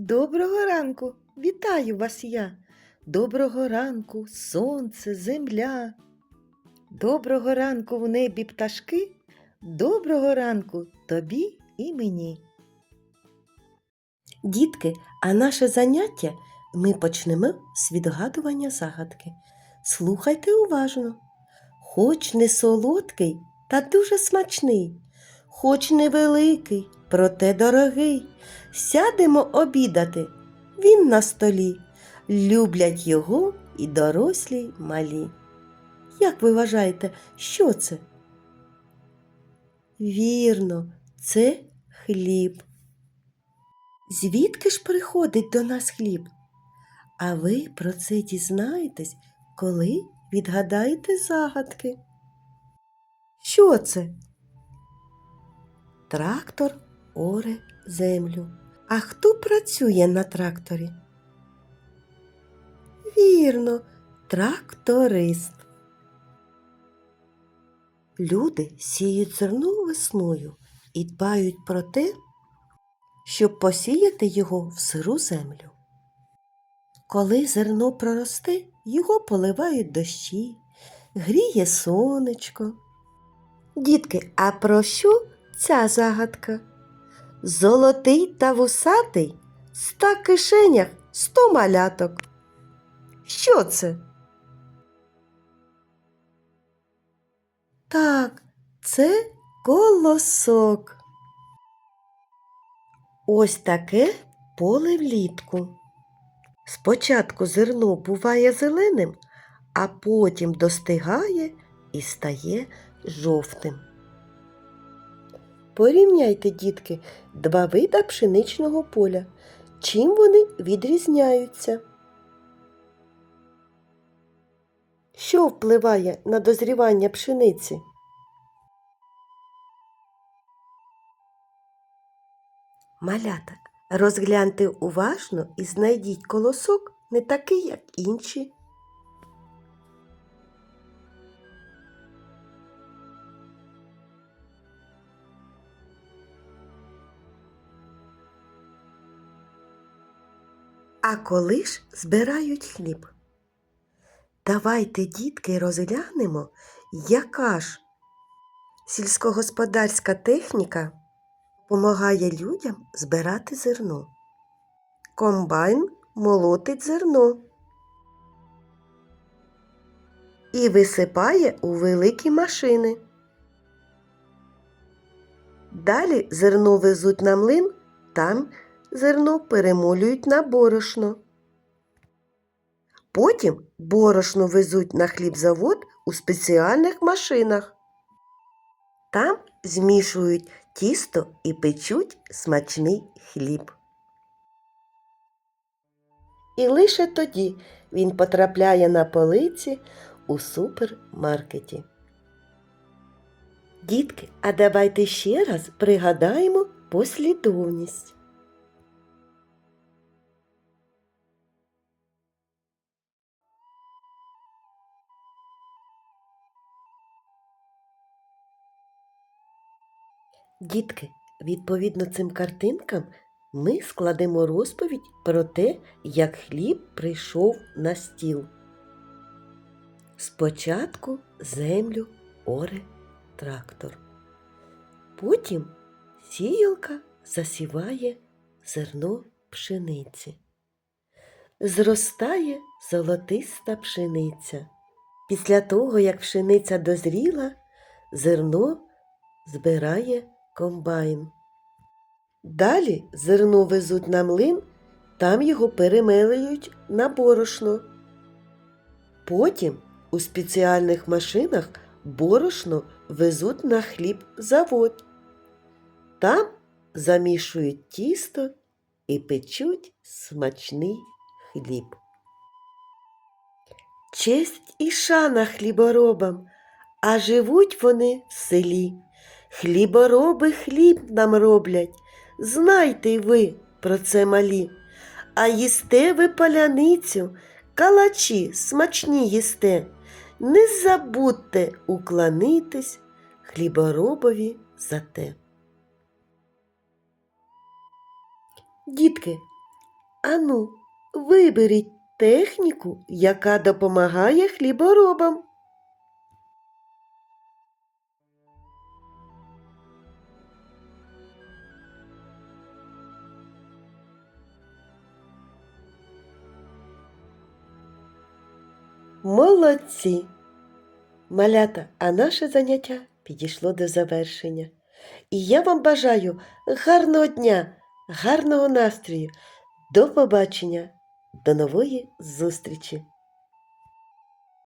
Доброго ранку, вітаю вас я. Доброго ранку, сонце, земля. Доброго ранку в небі пташки. Доброго ранку тобі і мені. Дітки, а наше заняття ми почнемо з відгадування загадки. Слухайте уважно. Хоч не солодкий, та дуже смачний, хоч невеликий, проте дорогий. Сядемо обідати, він на столі. Люблять його і дорослі й малі. Як ви вважаєте, що це? Вірно, це хліб. Звідки ж приходить до нас хліб? А ви про це дізнаєтесь, коли відгадаєте загадки. Що це? Трактор оре землю. А хто працює на тракторі? Вірно, тракторист. Люди сіють зерно весною і дбають про те, щоб посіяти його в сиру землю. Коли зерно проросте, його поливають дощі, гріє сонечко. Дітки, а про що ця загадка? Золотий та вусатий, ста кишенях сто маляток. Що це? Так, це колосок. Ось таке поле влітку. Спочатку зерно буває зеленим, а потім достигає і стає жовтим. Порівняйте, дітки, два вида пшеничного поля. Чим вони відрізняються? Що впливає на дозрівання пшениці? Малята, розгляньте уважно і знайдіть колосок не такий, як інші. А коли ж збирають хліб? Давайте, дітки, розглянемо, яка ж сільськогосподарська техніка допомагає людям збирати зерно. Комбайн молотить зерно і висипає у великі машини. Далі зерно везуть на млин, там зерно перемолюють на борошно. Потім борошно везуть на хлібзавод у спеціальних машинах. Там змішують тісто і печуть смачний хліб. І лише тоді він потрапляє на полиці у супермаркеті. Дітки, а давайте ще раз пригадаємо послідовність. Дітки, відповідно цим картинкам ми складемо розповідь про те, як хліб прийшов на стіл. Спочатку землю оре трактор. Потім сіялка засіває зерно пшениці. Зростає золотиста пшениця. Після того, як пшениця дозріла, зерно збирає комбайн. Далі зерно везуть на млин, там його перемелюють на борошно. Потім у спеціальних машинах борошно везуть на хліб завод. Там замішують тісто і печуть смачний хліб. Честь і шана хліборобам, а живуть вони в селі. Хлібороби хліб нам роблять, знайте й ви про це малі. А їсте ви паляницю, калачі смачні їсте. Не забудьте уклонитись хліборобові за те. Дітки, Ану, виберіть техніку, яка допомагає хліборобам. Молодці! Малята, а наше заняття підійшло до завершення. І я вам бажаю гарного дня, гарного настрою. До побачення, до нової зустрічі!